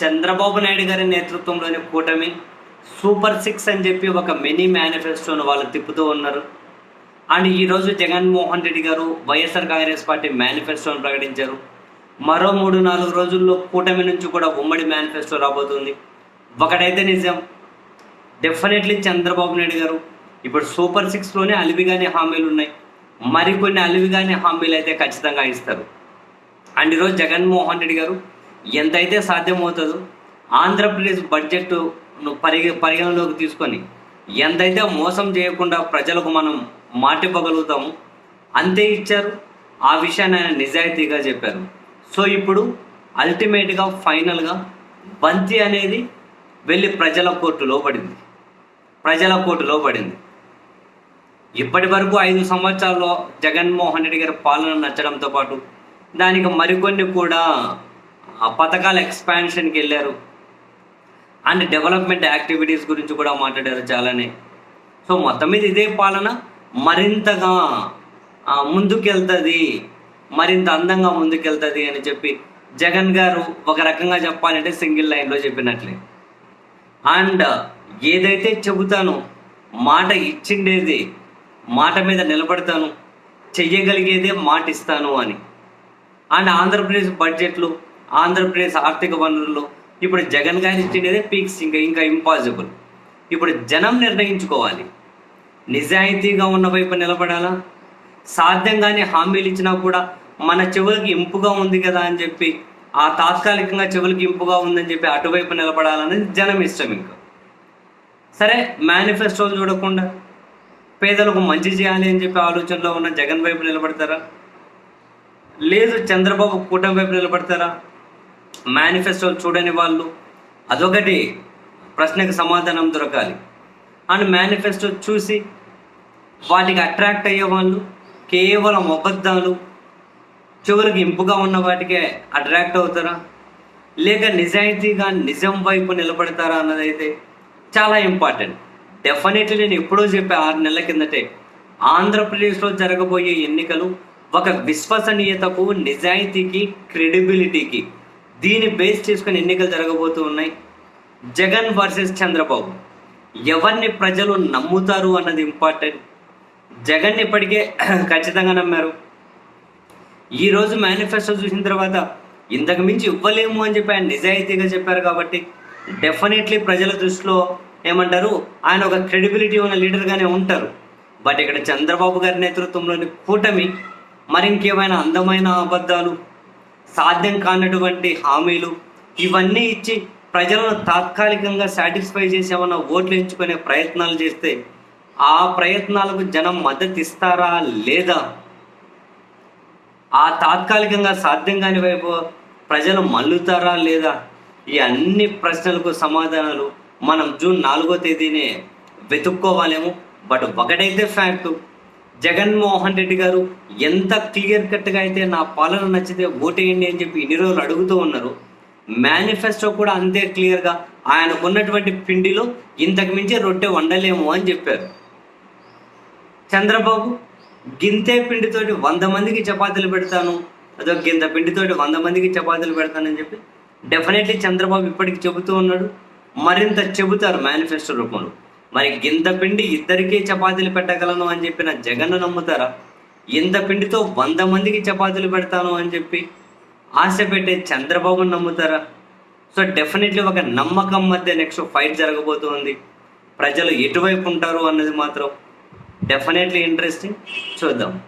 చంద్రబాబు నాయుడు గారి నేతృత్వంలోని కూటమి సూపర్ సిక్స్ అని చెప్పి ఒక మినీ మేనిఫెస్టోను వాళ్ళు తిప్పుతూ ఉన్నారు. అండ్ ఈరోజు జగన్మోహన్ రెడ్డి గారు వైఎస్ఆర్ కాంగ్రెస్ పార్టీ మేనిఫెస్టోను ప్రకటించారు. మరో మూడు నాలుగు రోజుల్లో కూటమి నుంచి కూడా ఉమ్మడి మేనిఫెస్టో రాబోతుంది. ఒకటైతే నిజం డెఫినెట్లీ చంద్రబాబు నాయుడు గారు ఇప్పుడు సూపర్ సిక్స్లోనే అలివిగానే హామీలు ఉన్నాయి. మరికొన్ని అలివిగానే హామీలు అయితే ఖచ్చితంగా ఇస్తారు. అండ్ ఈరోజు జగన్మోహన్ రెడ్డి గారు ఎంతైతే సాధ్యమవుతుందో ఆంధ్రప్రదేశ్ బడ్జెట్ను పరిగ పరిగణలోకి తీసుకొని ఎంతైతే మోసం చేయకుండా ప్రజలకు మనం మాటివ్వగలుగుతాము అంతే ఇచ్చారు. ఆ విషయాన్ని ఆయన నిజాయితీగా చెప్పారు. సో ఇప్పుడు అల్టిమేట్గా ఫైనల్గా బంతి అనేది వెళ్ళి ప్రజల కోర్టులో పడింది ప్రజల కోర్టులో పడింది ఇప్పటి వరకు ఐదు సంవత్సరాల్లో జగన్మోహన్ రెడ్డి గారి పాలన నచ్చడంతో పాటు దానికి మరికొన్ని కూడా ఆ పథకాల ఎక్స్పాన్షన్కి వెళ్ళారు. అండ్ డెవలప్మెంట్ యాక్టివిటీస్ గురించి కూడా మాట్లాడారు చాలానే. సో మొత్తం మీద ఇదే పాలన. మరింతగా ముందుకెళ్తుంది. మరింత అందంగా ముందుకెళ్తుంది అని చెప్పి జగన్ గారు ఒక రకంగా చెప్పాలంటే సింగిల్ లైన్లో చెప్పినట్లే. అండ్ ఏదైతే చెబుతానో మాట ఇచ్చిండేది మాట మీద నిలబడతాను చెయ్యగలిగేదే మాట ఇస్తాను అని. అండ్ ఆంధ్రప్రదేశ్ బడ్జెట్లు ఆంధ్రప్రదేశ్ ఆర్థిక వనరులు ఇప్పుడు జగన్ గారి అనేది పీక్స్ ఇంకా ఇంకా ఇంపాసిబుల్ ఇప్పుడు జనం నిర్ణయించుకోవాలి. నిజాయితీగా ఉన్న వైపు నిలబడాలా? సాధ్యంగానే హామీలు ఇచ్చినా కూడా మన చెవులకి ఇంపుగా ఉంది కదా అని చెప్పి ఆ తాత్కాలికంగా చెవులకి ఇంపుగా ఉందని చెప్పి అటువైపు నిలబడాలనేది జనం ఇష్టం ఇంకా. సరే మేనిఫెస్టోలు చూడకుండా పేదలకు మంచి చేయాలి అని చెప్పి ఆలోచనలో ఉన్న జగన్ వైపు నిలబడతారా? లేదు చంద్రబాబు కూటమి వైపు నిలబడతారా? మేనిఫెస్టోలు చూడని వాళ్ళు అదొకటి ప్రశ్నకు సమాధానం దొరకాలి. అండ్ మేనిఫెస్టో చూసి వాటికి అట్రాక్ట్ అయ్యే వాళ్ళు కేవలం అబద్ధాలు చివరికి ఇంపుగా ఉన్న వాటికే అట్రాక్ట్ అవుతారా? లేక నిజాయితీగా నిజం వైపు నిలబడతారా అన్నదైతే చాలా ఇంపార్టెంట్ డెఫినెట్లీ నేను ఎప్పుడో చెప్పే ఆరు నెలల కిందటే ఆంధ్రప్రదేశ్లో జరగబోయే ఎన్నికలు ఒక విశ్వసనీయతకు నిజాయితీకి క్రెడిబిలిటీకి దీన్ని బేస్ చేసుకుని ఎన్నికలు జరగబోతూ ఉన్నాయి. జగన్ వర్సెస్ చంద్రబాబు. ఎవరిని ప్రజలు నమ్ముతారు అన్నది ఇంపార్టెంట్ జగన్ ఇప్పటికే ఖచ్చితంగా నమ్మారు. ఈరోజు మేనిఫెస్టో చూసిన తర్వాత ఇంతకు మించి ఇవ్వలేము అని చెప్పి ఆయన నిజాయితీగా చెప్పారు కాబట్టి డెఫినెట్లీ ప్రజల దృష్టిలో ఏమంటారు? ఆయన ఒక క్రెడిబిలిటీ ఉన్న లీడర్గానే ఉంటారు. బట్ ఇక్కడ చంద్రబాబు గారి నేతృత్వంలోని కూటమి మరి ఇంకేమైనా అందమైన అబద్ధాలు సాధ్యం కానటువంటి హామీలు ఇవన్నీ ఇచ్చి ప్రజలను తాత్కాలికంగా సాటిస్ఫై చేసేమన్న ఓట్లు ఎంచుకునే ప్రయత్నాలు చేస్తే ఆ ప్రయత్నాలకు జనం మద్దతు ఇస్తారా లేదా? ఆ తాత్కాలికంగా సాధ్యం కాని వైపు ప్రజలు మల్లుతారా లేదా? ఈ అన్ని ప్రశ్నలకు సమాధానాలు మనం జూన్ నాలుగో తేదీనే వెతుక్కోవాలేమో. బట్ ఒకటైతే ఫ్యాక్ట్ జగన్మోహన్ రెడ్డి గారు ఎంత క్లియర్ కట్గా అయితే నా పాలన నచ్చితే ఓటేయండి అని చెప్పి ఇన్ని రోజులు అడుగుతూ ఉన్నారు. మేనిఫెస్టో కూడా అంతే క్లియర్గా ఆయనకున్నటువంటి పిండిలో ఇంతకు మించి రొట్టె వండలేము అని చెప్పారు. చంద్రబాబు గింతే పిండితోటి వంద మందికి చపాతీలు పెడతాను అదో గింత పిండితోటి వంద మందికి చపాతీలు పెడతానని చెప్పి డెఫినెట్లీ చంద్రబాబు ఇప్పటికి చెబుతూ ఉన్నాడు. మరింత చెబుతారు మేనిఫెస్టో రూపంలో. మరి గింత పిండి ఇద్దరికీ చపాతీలు పెట్టగలను అని చెప్పిన జగన్ నమ్ముతారా? ఇంత పిండితో వంద మందికి చపాతీలు పెడతాను అని చెప్పి ఆశ పెట్టే చంద్రబాబును నమ్ముతారా? సో డెఫినెట్లీ ఒక నమ్మకం మధ్య నెక్స్ట్ ఫైట్ జరగబోతుంది. ప్రజలు ఎటువైపు ఉంటారు అన్నది మాత్రం డెఫినెట్లీ ఇంట్రెస్టింగ్. చూద్దాం.